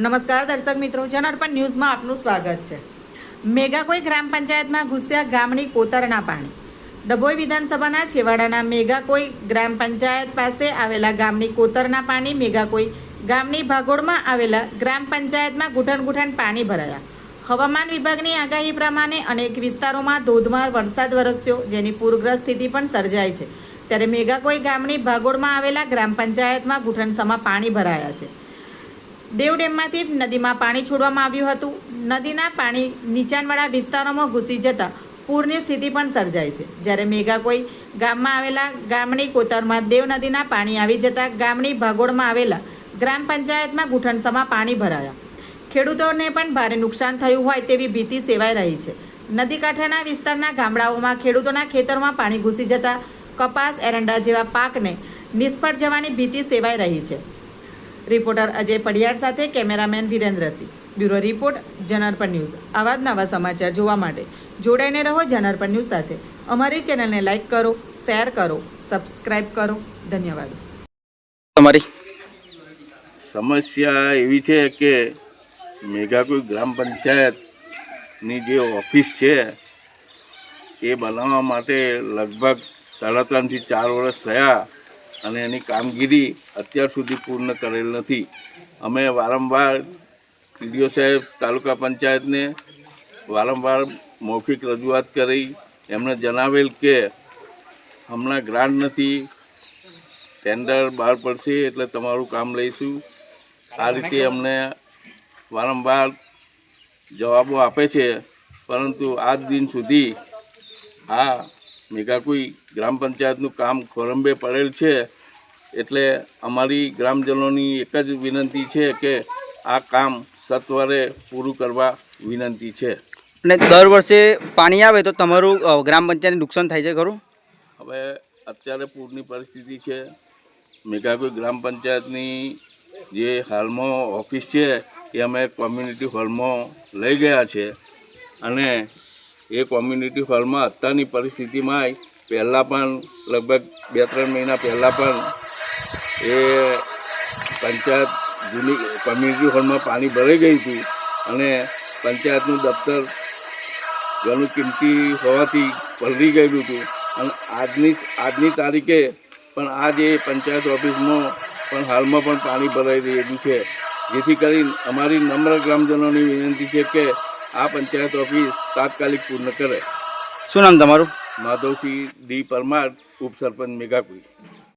નમસ્કાર દર્શક મિત્રો, જનાર્પણ ન્યૂઝમાં આપનું સ્વાગત છે. મેગાકોઈ ગ્રામ પંચાયતમાં ઘૂસ્યા ગામની કોતરના પાણી. ડભોઈ વિધાનસભાના છેવાડાના મેગાકોઈ ગ્રામ પંચાયત પાસે આવેલા ગામની કોતરના પાણી મેગાકોઈ ગામની ભાગોળમાં આવેલા ગ્રામ પંચાયતમાં ગુઠણ ગુઠણ પાણી ભરાયા. હવામાન વિભાગની આગાહી પ્રમાણે અનેક વિસ્તારોમાં ધોધમાર વરસાદ વરસ્યો, જેની પૂરગ્રસ્ત સ્થિતિ પણ સર્જાઈ છે. ત્યારે મેગાકોઈ ગામની ભાગોળમાં આવેલા ગ્રામ પંચાયતમાં ગુઠણસમાં પાણી ભરાયા છે. દેવ ડેમમાંથી નદીમાં પાણી છોડવામાં આવ્યું હતું. નદીના પાણી નીચાણવાળા વિસ્તારોમાં ઘૂસી જતા પૂરની સ્થિતિ પણ સર્જાઈ છે. જ્યારે મેઘાકોઈ ગામમાં આવેલા ગામની કોતરમાં દેવ નદીના પાણી આવી જતા ગામની ભાગોળમાં આવેલા ગ્રામ પંચાયતમાં ગુઠણસમાં પાણી ભરાયા. ખેડૂતોને પણ ભારે નુકસાન થયું હોય તેવી ભીતિ સેવાઈ રહી છે. નદી કાંઠાના વિસ્તારના ગામડાઓમાં ખેડૂતોના ખેતરમાં પાણી ઘૂસી જતા કપાસ, એરંડા જેવા પાકને નિષ્ફળ જવાની ભીતિ સેવાઈ રહી છે. રિપોર્ટર અજય પડિયાર સાથે cameraman Virendrasinh bureau report Janarpan news. આવા જ નવા સમાચાર જોવા માટે જોડાઈને રહો જનાર્પણ ન્યૂઝ સાથે. અમારી ચેનલને લાઇક કરો શેર કરો સબસ્ક્રાઇબ કરો. ધન્યવાદ. તમારી? સમસ્યા એવી છે કે મેઘાકુઈ ગ્રામ પંચાયતની જે ઓફિસ છે એ બનાવવા માટે લગભગ સાડા ત્રણથી ચાર વર્ષ થયા. અને એની કામગીરી અત્યાર સુધી પૂર્ણ કરેલ નથી. અમે વારંવાર ટીડીઓ સાહેબ, તાલુકા પંચાયતને વારંવાર મૌખિક રજૂઆત કરી. એમણે જણાવેલ કે હમણાં ગ્રાન્ટ નથી, ટેન્ડર બહાર પડશે એટલે તમારું કામ લઈશું. આ રીતે અમને વારંવાર જવાબો આપે છે. પરંતુ આજ દિન સુધી આ મેઘાકુઈ ગ્રામ પંચાયતનું કામ ખોરંબે પડેલ છે એટલે અમારી ગ્રામજનોની એક જ વિનંતી છે કે આ કામ સત્વરે પૂરું કરવા વિનંતી છે. અને દર વર્ષે પાણી આવે તો તમારું ગ્રામ પંચાયતને નુકસાન થાય છે ખરું? હવે અત્યારે પૂરની પરિસ્થિતિ છે. મેઘાકુઈ ગ્રામ પંચાયતની જે હાલમાં ઓફિસ છે એ અમે કોમ્યુનિટી હોલમાં લઈ ગયા છે. અને એ કોમ્યુનિટી હોલમાં અત્યારની પરિસ્થિતિમાં પહેલાં પણ લગભગ બે ત્રણ મહિના પહેલાં પણ એ પંચાયત જૂની કોમ્યુનિટી હોલમાં પાણી ભરાઈ ગયું હતું અને પંચાયતનું દફતર ઘણું કિંમતી હોવાથી પલરી ગયેલું હતું. અને આજની આજની તારીખે પણ આજે પંચાયત ઓફિસમાં પણ હાલમાં પણ પાણી ભરાઈ રહેલું છે. જેથી કરીને અમારી નમ્ર ગ્રામજનોની વિનંતી છે કે આ પંચાયત ઓફિસ તાત્કાલિક પૂર્ણ કરે. શું નામ તમારું? માધવસિંહ ડી પરમાર ઉપસરપંચ મેઘાકુઈ